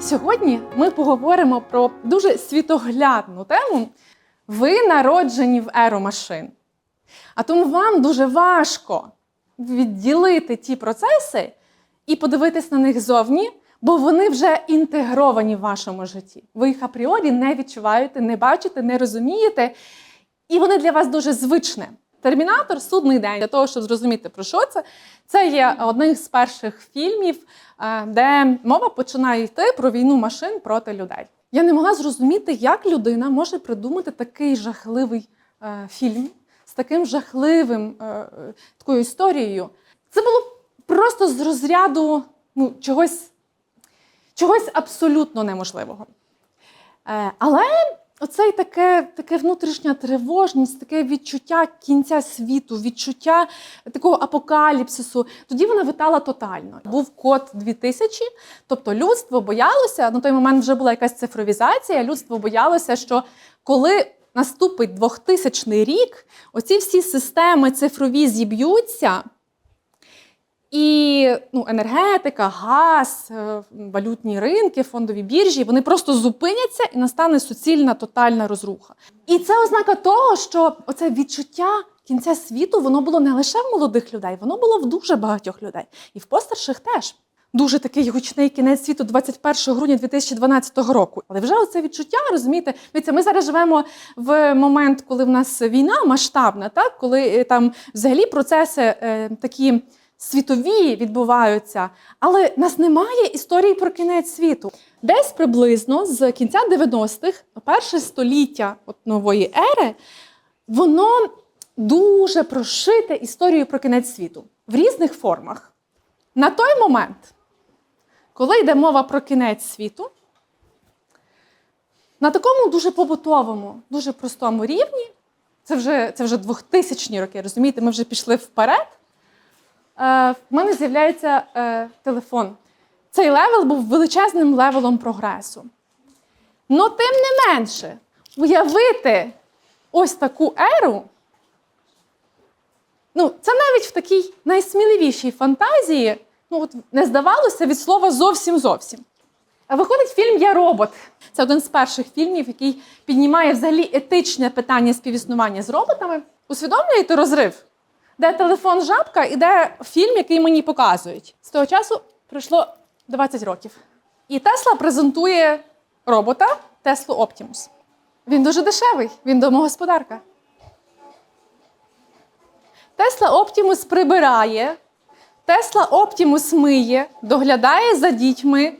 Сьогодні ми поговоримо про дуже світоглядну тему. Ви народжені в еру машин. А тому вам дуже важко відділити ті процеси і подивитись на них зовні, бо вони вже інтегровані в вашому житті. Ви їх апріорі не відчуваєте, не бачите, не розумієте, і вони для вас дуже звичні. Термінатор судний день для того, щоб зрозуміти про що це. Це є одним з перших фільмів, е, де мова починає йти про війну машин проти людей. Я не могла зрозуміти, як людина може придумати такий жахливий е, фільм з таким жахливим е, такою історією. Це було просто з розряду ну, чогось, чогось абсолютно неможливого. Е, але оцей таке, таке внутрішня тривожність, таке відчуття кінця світу, відчуття такого апокаліпсису. Тоді вона витала тотально. Був код 2000, тобто людство боялося, на той момент вже була якась цифровізація, людство боялося, що коли наступить 2000 рік, оці всі системи цифрові зіб'ються. І ну, енергетика, газ, е, валютні ринки, фондові біржі вони просто зупиняться і настане суцільна тотальна розруха. І це ознака того, що оце відчуття кінця світу воно було не лише в молодих людей, воно було в дуже багатьох людей, і в постарших теж. Дуже такий гучний кінець світу 21 грудня 2012 року. Але вже оце відчуття, розумієте, дивіться, ми зараз живемо в момент, коли в нас війна масштабна, так коли е, там взагалі процеси е, такі світові відбуваються, але нас немає історії про кінець світу. Десь приблизно з кінця 90-х, перше століття от нової ери, воно дуже прошите історією про кінець світу в різних формах. На той момент, коли йде мова про кінець світу, на такому дуже побутовому, дуже простому рівні, це вже, це вже 2000 роки, розумієте, ми вже пішли вперед. Е, в мене з'являється е, телефон. Цей левел був величезним левелом прогресу. Но тим не менше, уявити ось таку еру, ну, це навіть в такій найсміливішій фантазії ну, от не здавалося від слова зовсім зовсім. А Виходить фільм Я робот. Це один з перших фільмів, який піднімає взагалі етичне питання співіснування з роботами. Усвідомлюєте розрив? Де телефон жабка і де фільм, який мені показують. З того часу пройшло 20 років. І Тесла презентує робота Теслу Optimus. Він дуже дешевий, він домогосподарка. Тесла Optimus прибирає, Тесла Optimus миє, доглядає за дітьми,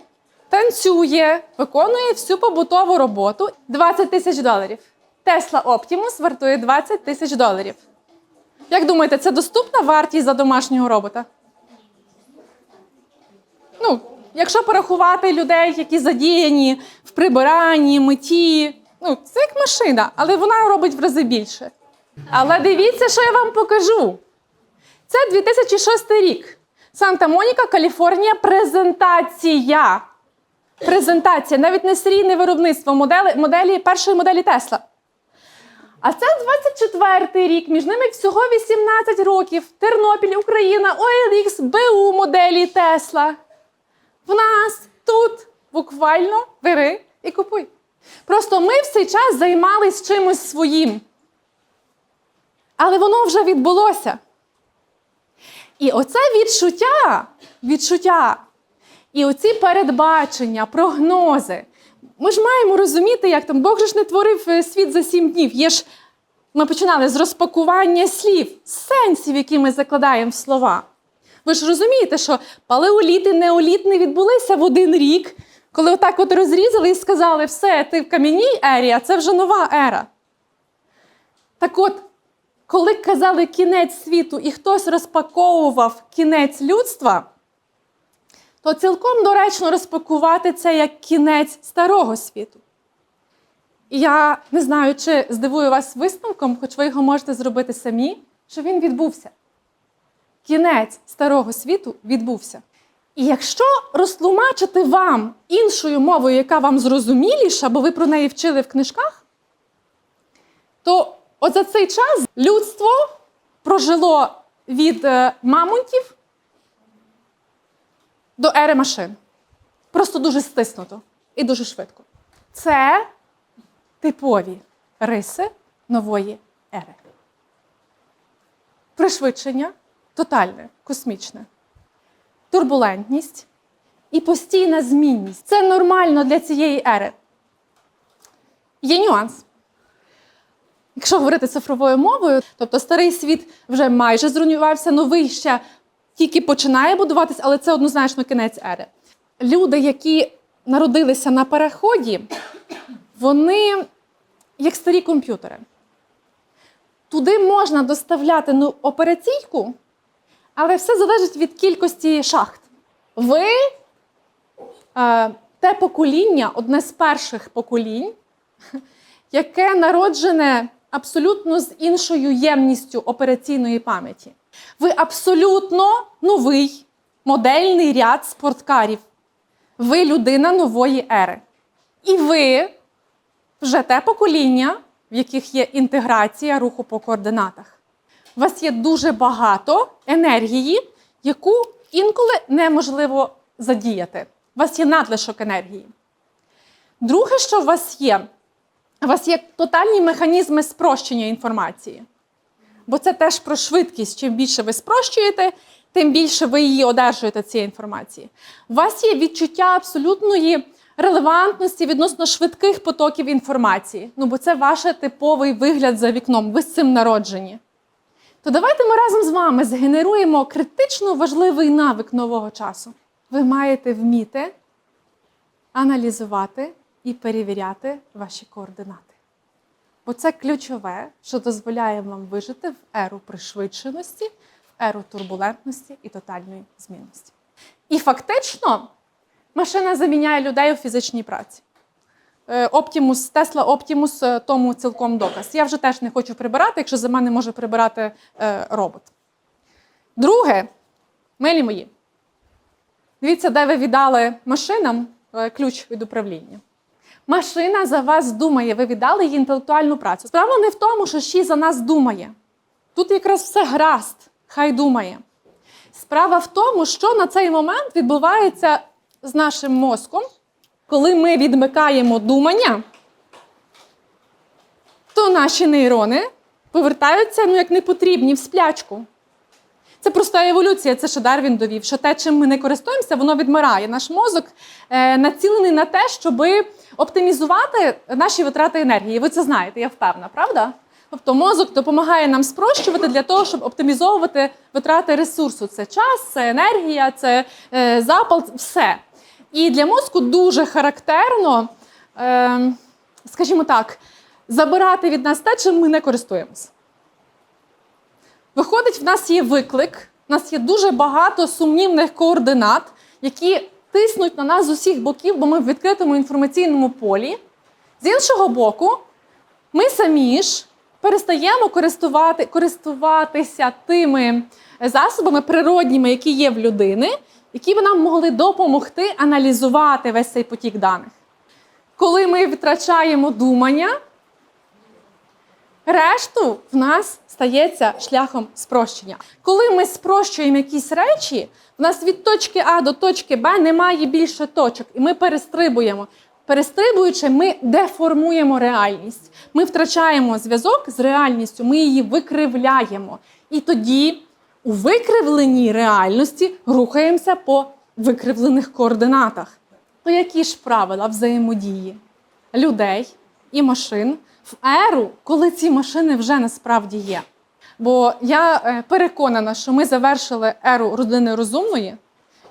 танцює, виконує всю побутову роботу 20 тисяч доларів. Тесла Optimus вартує 20 тисяч доларів. Як думаєте, це доступна вартість за домашнього робота? Ну, якщо порахувати людей, які задіяні в прибиранні, митті, ну, це як машина, але вона робить в рази більше. Але дивіться, що я вам покажу. Це 2006 рік. Санта-Моніка, Каліфорнія, презентація. Презентація, навіть не серійне виробництво моделі, моделі першої моделі Тесла. А це 24-й рік, між ними всього 18 років. Тернопіль, Україна, OLX, БУ моделі Тесла. В нас тут буквально бери і купуй. Просто ми в цей час займались чимось своїм. Але воно вже відбулося. І оце відчуття, відчуття, і оці передбачення, прогнози. Ми ж маємо розуміти, як там Бог ж не творив е, світ за сім днів. Є ж, ми починали з розпакування слів, сенсів, які ми закладаємо в слова. Ви ж розумієте, що палеоліт і неоліт не відбулися в один рік, коли отак от розрізали і сказали, все, ти в кам'яній ері, а це вже нова ера. Так от, коли казали кінець світу і хтось розпаковував кінець людства, то цілком доречно розпакувати це як кінець старого світу. І я не знаю, чи здивую вас висновком, хоч ви його можете зробити самі, що він відбувся. Кінець старого світу відбувся. І якщо розтлумачити вам іншою мовою, яка вам зрозуміліша, бо ви про неї вчили в книжках, то от за цей час людство прожило від е, мамонтів до ери машин. Просто дуже стиснуто. і дуже швидко. Це типові риси нової ери. Пришвидшення тотальне, космічне, турбулентність і постійна змінність. Це нормально для цієї ери. Є нюанс. Якщо говорити цифровою мовою, тобто старий світ вже майже зруйнувався, новий ще тільки починає будуватися, але це однозначно кінець ери. Люди, які народилися на переході, вони як старі комп'ютери. Туди можна доставляти ну, операційку, але все залежить від кількості шахт. Ви е, те покоління, одне з перших поколінь, яке народжене абсолютно з іншою ємністю операційної пам'яті. Ви абсолютно новий модельний ряд спорткарів. Ви людина нової ери. І ви вже те покоління, в яких є інтеграція руху по координатах. У вас є дуже багато енергії, яку інколи неможливо задіяти. У вас є надлишок енергії. Друге, що у вас є, у вас є тотальні механізми спрощення інформації. Бо це теж про швидкість. Чим більше ви спрощуєте, тим більше ви її одержуєте цієї інформації. У вас є відчуття абсолютної релевантності відносно швидких потоків інформації. Ну, бо це ваш типовий вигляд за вікном. Ви з цим народжені. То давайте ми разом з вами згенеруємо критично важливий навик нового часу. Ви маєте вміти аналізувати і перевіряти ваші координати. Бо це ключове, що дозволяє вам вижити в еру пришвидшеності, в еру турбулентності і тотальної змінності. І фактично машина заміняє людей у фізичній праці. Tesla Optimus е, тому цілком доказ. Я вже теж не хочу прибирати, якщо за мене може прибирати е, робот. Друге, милі мої, дивіться, де ви віддали машинам е, ключ від управління. Машина за вас думає, ви віддали їй інтелектуальну працю. Справа не в тому, що ще за нас думає. Тут якраз все гаразд, хай думає. Справа в тому, що на цей момент відбувається з нашим мозком, коли ми відмикаємо думання, то наші нейрони повертаються ну, як непотрібні в сплячку. Це проста еволюція, це ще Дарвін довів, що те, чим ми не користуємося, воно відмирає. Наш мозок е, націлений на те, щоб оптимізувати наші витрати енергії. Ви це знаєте, я впевнена, правда? Тобто мозок допомагає нам спрощувати для того, щоб оптимізовувати витрати ресурсу. Це час, це енергія, це е, запал, все. І для мозку дуже характерно, е, скажімо так, забирати від нас те, чим ми не користуємося. Виходить, в нас є виклик, в нас є дуже багато сумнівних координат, які тиснуть на нас з усіх боків, бо ми в відкритому інформаційному полі. З іншого боку, ми самі ж перестаємо користувати, користуватися тими засобами природніми, які є в людини, які б нам могли допомогти аналізувати весь цей потік даних. Коли ми втрачаємо думання, Решту в нас стається шляхом спрощення. Коли ми спрощуємо якісь речі, в нас від точки А до точки Б немає більше точок, і ми перестрибуємо. Перестрибуючи, ми деформуємо реальність. Ми втрачаємо зв'язок з реальністю, ми її викривляємо. І тоді у викривленій реальності рухаємося по викривлених координатах. То які ж правила взаємодії людей і машин в еру, коли ці машини вже насправді є? Бо я е, переконана, що ми завершили еру людини розумної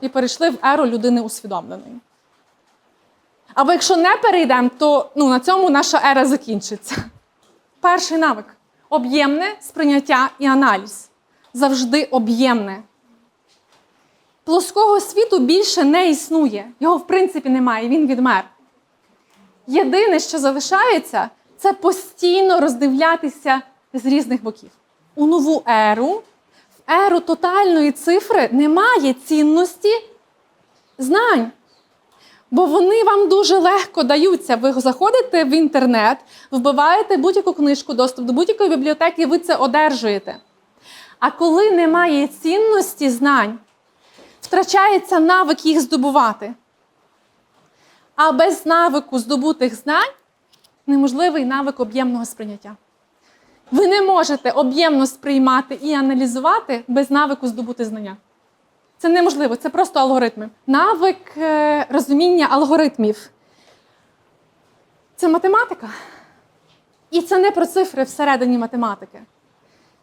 і перейшли в еру людини усвідомленої. Або якщо не перейдемо, то ну, на цьому наша ера закінчиться. Перший навик об'ємне сприйняття і аналіз. Завжди об'ємне. Плоского світу більше не існує. Його, в принципі, немає, він відмер. Єдине, що залишається, це постійно роздивлятися з різних боків. У нову еру, в еру тотальної цифри немає цінності знань. Бо вони вам дуже легко даються. Ви заходите в інтернет, вбиваєте будь-яку книжку, доступ до будь-якої бібліотеки, ви це одержуєте. А коли немає цінності знань, втрачається навик їх здобувати. А без навику здобутих знань неможливий навик об'ємного сприйняття. Ви не можете об'ємно сприймати і аналізувати без навику здобути знання. Це неможливо, це просто алгоритми. Навик е, розуміння алгоритмів це математика. І це не про цифри всередині математики.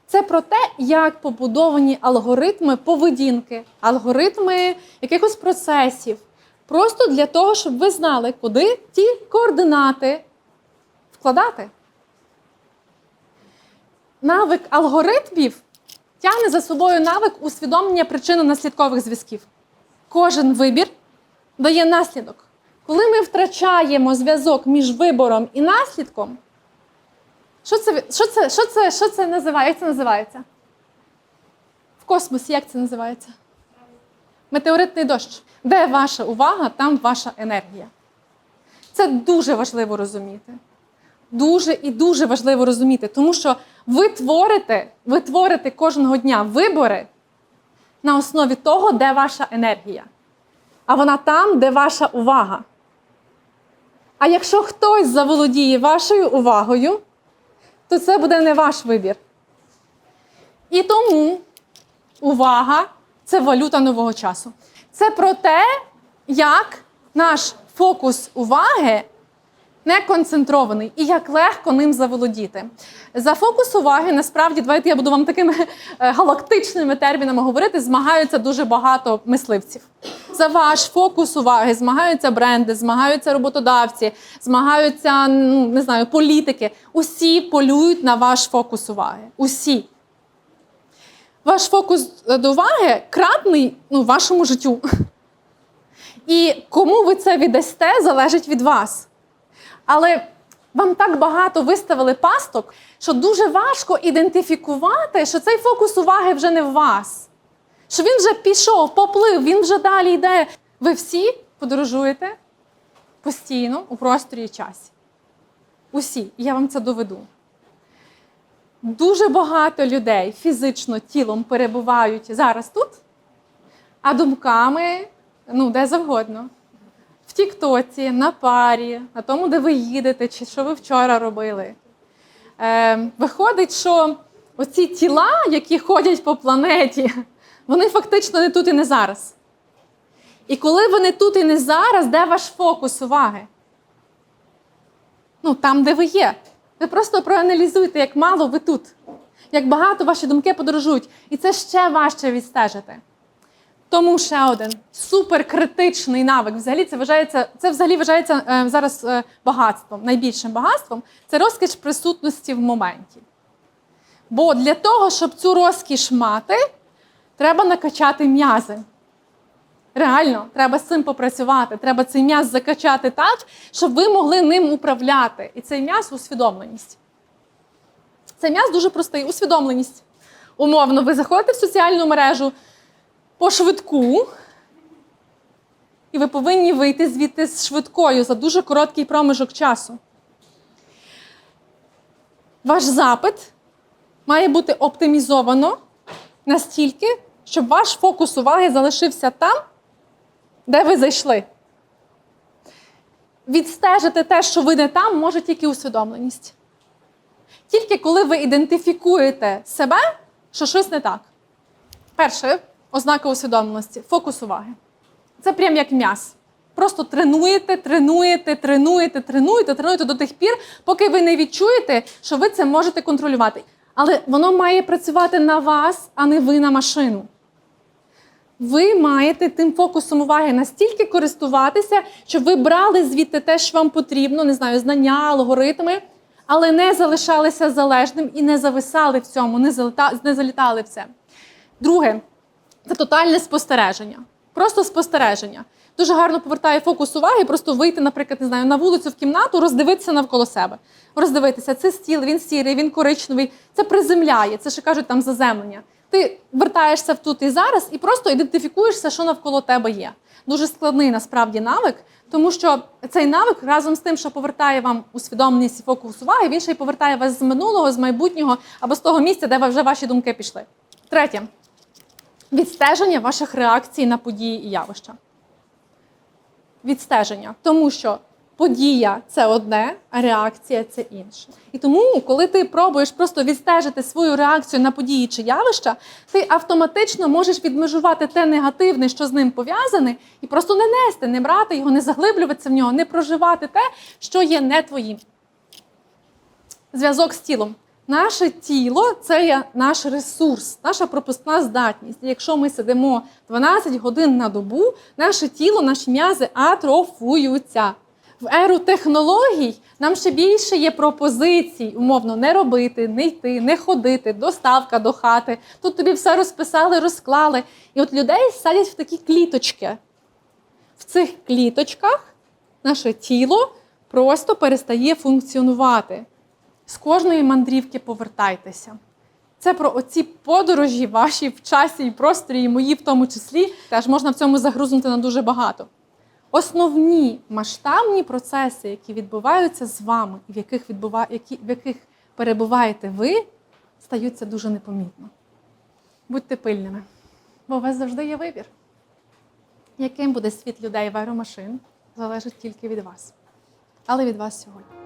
Це про те, як побудовані алгоритми поведінки, алгоритми якихось процесів. Просто для того, щоб ви знали, куди ті координати вкладати. Навик алгоритмів тягне за собою навик усвідомлення причинно-наслідкових зв'язків. Кожен вибір дає наслідок. Коли ми втрачаємо зв'язок між вибором і наслідком, що це, що це, що це, що це називає? Як це називається? В космосі як це називається? Метеоритний дощ. Де ваша увага, там ваша енергія. Це дуже важливо розуміти. Дуже і дуже важливо розуміти, тому що ви творите, ви творите кожного дня вибори на основі того, де ваша енергія. А вона там, де ваша увага. А якщо хтось заволодіє вашою увагою, то це буде не ваш вибір. І тому увага це валюта нового часу. Це про те, як наш фокус уваги не концентрований і як легко ним заволодіти. За фокус уваги, насправді, давайте я буду вам такими е, галактичними термінами говорити, змагаються дуже багато мисливців. За ваш фокус уваги змагаються бренди, змагаються роботодавці, змагаються ну, не знаю, політики. Усі полюють на ваш фокус уваги. Усі. Ваш фокус е, до уваги кратний ну, вашому життю. І кому ви це віддасте, залежить від вас. Але вам так багато виставили пасток, що дуже важко ідентифікувати, що цей фокус уваги вже не в вас. Що він вже пішов, поплив, він вже далі йде. Ви всі подорожуєте постійно у просторі і часі. Усі, І я вам це доведу. Дуже багато людей фізично тілом перебувають зараз тут, а думками ну, де завгодно. В Тіктоці, на парі, на тому, де ви їдете, чи що ви вчора робили. Е, виходить, що оці тіла, які ходять по планеті, вони фактично не тут і не зараз. І коли вони тут і не зараз, де ваш фокус уваги? Ну, там, де ви є. Ви просто проаналізуйте, як мало ви тут, як багато ваші думки подорожують. І це ще важче відстежити. Тому ще один суперкритичний навик. Взагалі це вважається, це взагалі вважається е, зараз е, багатством, найбільшим багатством це розкіш присутності в моменті. Бо для того, щоб цю розкіш мати, треба накачати м'язи. Реально, треба з цим попрацювати. Треба цей м'яз закачати так, щоб ви могли ним управляти. І цей м'яз усвідомленість. Цей м'яз дуже простий усвідомленість. Умовно, ви заходите в соціальну мережу по швидку, і ви повинні вийти звідти з швидкою за дуже короткий проміжок часу. Ваш запит має бути оптимізовано настільки, щоб ваш фокус уваги залишився там, де ви зайшли. Відстежити те, що ви не там, може тільки усвідомленість. Тільки коли ви ідентифікуєте себе, що щось не так. Перше, ознака усвідомленості фокус уваги. Це прям як м'яз. Просто тренуєте, тренуєте, тренуєте, тренуєте, тренуєте до тих пір, поки ви не відчуєте, що ви це можете контролювати. Але воно має працювати на вас, а не ви на машину. Ви маєте тим фокусом уваги настільки користуватися, щоб ви брали звідти те, що вам потрібно, не знаю, знання, алгоритми, але не залишалися залежним і не зависали в цьому, не залітали в це. Друге, це тотальне спостереження. Просто спостереження. Дуже гарно повертає фокус уваги, просто вийти, наприклад, не знаю, на вулицю в кімнату, роздивитися навколо себе. Роздивитися, це стіл, він сірий, він коричневий, це приземляє, це ще кажуть там заземлення. Ти вертаєшся в тут і зараз і просто ідентифікуєшся, що навколо тебе є. Дуже складний насправді навик, тому що цей навик разом з тим, що повертає вам усвідомленість і фокус уваги, він ще й повертає вас з минулого, з майбутнього або з того місця, де вже ваші думки пішли. Третє відстеження ваших реакцій на події і явища. відстеження, тому що подія це одне, а реакція це інше. І тому, коли ти пробуєш просто відстежити свою реакцію на події чи явища, ти автоматично можеш відмежувати те негативне, що з ним пов'язане, і просто не нести, не брати його, не заглиблюватися в нього, не проживати те, що є не твоїм. Зв'язок з тілом. Наше тіло це є наш ресурс, наша пропускна здатність. Якщо ми сидимо 12 годин на добу, наше тіло, наші м'язи атрофуються. В еру технологій нам ще більше є пропозицій, умовно, не робити, не йти, не ходити, доставка до хати. Тут тобі все розписали, розклали. І от людей садять в такі кліточки. В цих кліточках наше тіло просто перестає функціонувати. З кожної мандрівки повертайтеся. Це про оці подорожі ваші в часі і просторі, і мої в тому числі. Теж можна в цьому загрузнути на дуже багато. Основні масштабні процеси, які відбуваються з вами, в яких, відбува... які... в яких перебуваєте ви, стаються дуже непомітно. Будьте пильними, бо у вас завжди є вибір. Яким буде світ людей в аеромашин, залежить тільки від вас. Але від вас сьогодні.